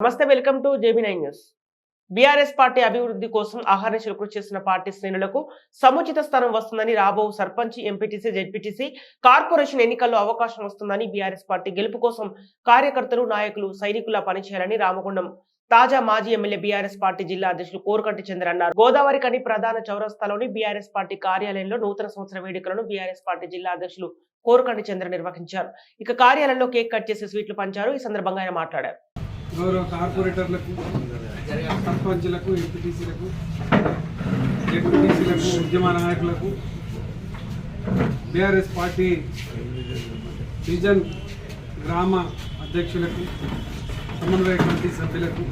నమస్తే welcome to JB nine news. BRS party అభివృద్ధి కోసం ఆహర్నిశలు కృషి చేస్తున్న పార్టీ శ్రేణులకు సముచిత స్థానం వస్తుందని రాబో సర్పంచ్ ఎంపీటీసీ జెడ్పీటీసీ కార్పొరేషన్ ఎన్నికల్లో అవకాశం వస్తుందని బీఆర్ఎస్ పార్టీ గెలుపు కోసం కార్యకర్తలు నాయకులు సైనికులా పనిచేయాలని రామగుండం. తాజా మాజీ ఎమ్మెల్యే బీఆర్ఎస్ పార్టీ జిల్లా అధ్యక్షులు కోరకంటి చంద్ర అన్నారు. గోదావరి కని ప్రధాన చౌరస్తాలోని బీఆర్ఎస్ పార్టీ కార్యాలయంలో నూతన సంవత్సర వేడుకలను బీఆర్ఎస్ పార్టీ జిల్లా అధ్యక్షులు కోరకంటి చంద్ర నిర్వహించారు. ఇక కార్యాలయంలో కేక్ కట్ చేసి స్వీట్లు పంచారు. ఈ సందర్భంగా ఆయన మాట్లాడారు. గౌరవ కార్పొరేటర్లకు సర్పంచ్లకు ఎంపీటీసీలకు ఎంపీటీసీలకు ఉద్యమ నాయకులకు బీఆర్ఎస్ పార్టీ డివిజన్ గ్రామ అధ్యక్షులకు సమన్వయ కమిటీ సభ్యులకు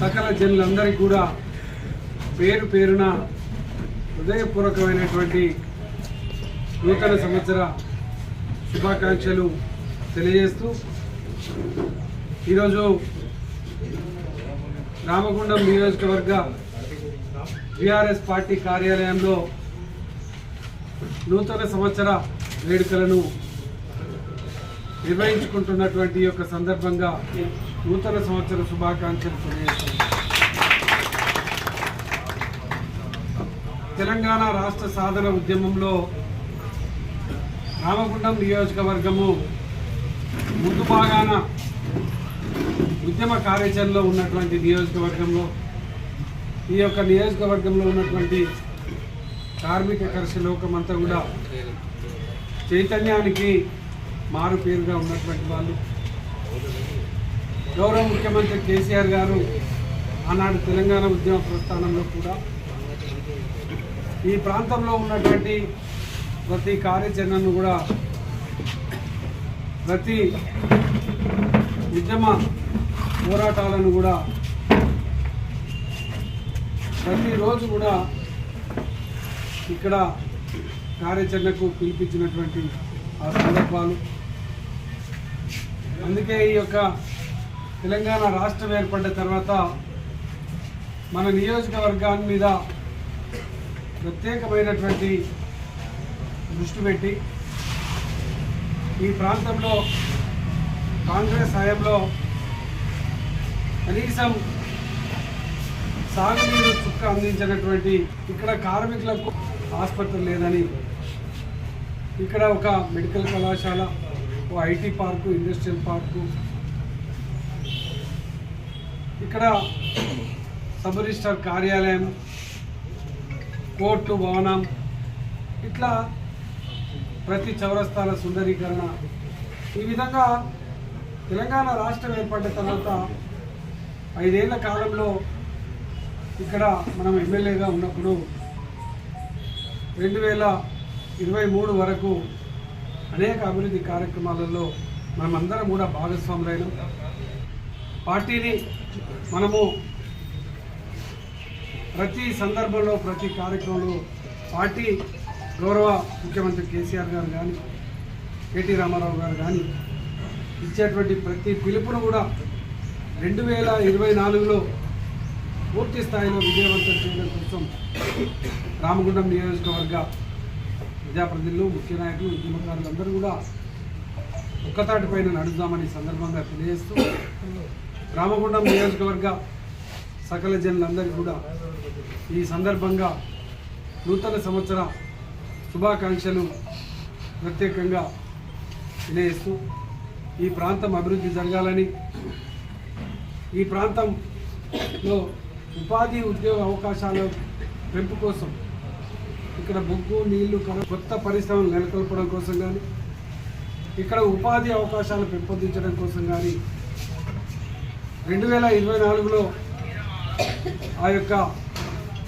సకల జనులందరికీ కూడా పేరు పేరున హృదయపూర్వకమైనటువంటి నూతన సంవత్సర శుభాకాంక్షలు. తెలియజేస్తూ ఈరోజు రామగుండం నియోజకవర్గ బీఆర్ఎస్ పార్టీ కార్యాలయంలో నూతన సంవత్సర వేడుకలను నిర్వహించుకుంటున్నటువంటి యొక్క సందర్భంగా నూతన సంవత్సర శుభాకాంక్షలు తెలియజేస్తున్నాను. తెలంగాణ రాష్ట్ర సాధన ఉద్యమంలో రామగుండం నియోజకవర్గము ముందు భాగాన ఉద్యమ కార్యాచరణలో ఉన్నటువంటి నియోజకవర్గంలో ఈ యొక్క నియోజకవర్గంలో ఉన్నటువంటి కార్మిక కర్ష లోకమంతా కూడా చైతన్యానికి మారు పేరుగా ఉన్నటువంటి వాళ్ళు. గౌరవ ముఖ్యమంత్రి కేసీఆర్ గారు ఆనాడు తెలంగాణ ఉద్యమ ప్రస్థానంలో కూడా ఈ ప్రాంతంలో ఉన్నటువంటి ప్రతి కార్యాచరణను కూడా ప్రతి ఉద్యమ పోరాటాలను కూడా ప్రతిరోజు కూడా ఇక్కడ కార్యాచరణకు పిలిపించినటువంటి ఆ సందర్భాలు. అందుకే ఈ యొక్క తెలంగాణ రాష్ట్రం ఏర్పడ్డ తర్వాత మన నియోజకవర్గాన్ని మీద ప్రత్యేకమైనటువంటి దృష్టి పెట్టి ఈ ప్రాంతంలో కాంగ్రెస్ హయాంలో కనీసం సాగునీరు చుక్క అందించినటువంటి ఇక్కడ కార్మికులకు ఆసుపత్రి లేదని ఇక్కడ ఒక మెడికల్ కళాశాల ఒక ఐటీ పార్కు ఇండస్ట్రియల్ పార్కు ఇక్కడ సబ్ కార్యాలయం కోర్టు భవనం ఇట్లా ప్రతి చౌరస్తాల సుందరీకరణ. ఈ విధంగా తెలంగాణ రాష్ట్రం ఏర్పడిన తర్వాత ఐదేళ్ళ కాలంలో ఇక్కడ మనం ఎమ్మెల్యేగా ఉన్నప్పుడు రెండు వేల ఇరవై మూడు వరకు అనేక అభివృద్ధి కార్యక్రమాలలో మనమందరం కూడా భాగస్వాములైన. పార్టీని మనము ప్రతి సందర్భంలో ప్రతి కార్యక్రమంలో పార్టీ గౌరవ ముఖ్యమంత్రి కేసీఆర్ గారు కానీ కేటీ రామారావు గారు కానీ ఇచ్చేటువంటి ప్రతి పిలుపును కూడా రెండు వేల ఇరవై నాలుగులో పూర్తి స్థాయిలో విజయవంతం చేయడం కోసం రామగుండం నియోజకవర్గ ప్రజాప్రతినిధులు ముఖ్య నాయకులు ఉద్యమకారులందరూ కూడా ఒక్కతాటిపైన నడుద్దామని సందర్భంగా తెలియజేస్తూ రామగుండం నియోజకవర్గ సకల జనులందరికీ కూడా ఈ సందర్భంగా నూతన సంవత్సర శుభాకాంక్షలు ప్రత్యేకంగా తెలియజేస్తూ ఈ ప్రాంతం అభివృద్ధి జరగాలని ఈ ప్రాంతంలో ఉపాధి ఉద్యోగ అవకాశాల పెంపు కోసం ఇక్కడ బొగ్గు నీళ్ళు కొత్త పరిశ్రమలు నెలకొల్పడం కోసం కానీ ఇక్కడ ఉపాధి అవకాశాలు పెంపొందించడం కోసం కానీ రెండు వేల ఇరవై నాలుగులో ఆ యొక్క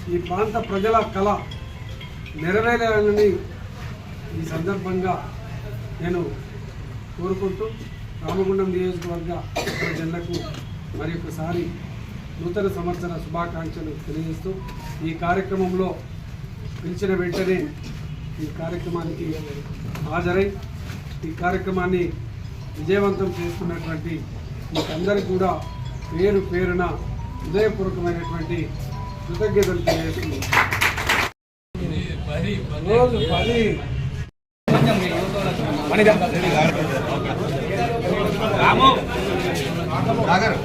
ఈ ప్రాంత ప్రజల కళ నెరవేరాలని ఈ సందర్భంగా నేను కోరుకుంటూ రామగుండం నియోజకవర్గ ప్రజలకు మరి ఒకసారి నూతన సంవత్సర శుభాకాంక్షలు తెలియజేస్తూ ఈ కార్యక్రమంలో పిలిచిన వెంటనే ఈ కార్యక్రమానికి హాజరై ఈ కార్యక్రమాన్ని విజయవంతం చేస్తున్నటువంటి మీకందరికీ కూడా పేరు పేరున హృదయపూర్వకమైనటువంటి కృతజ్ఞతలు తెలియజేస్తున్నాను రోజు పది. సాగర్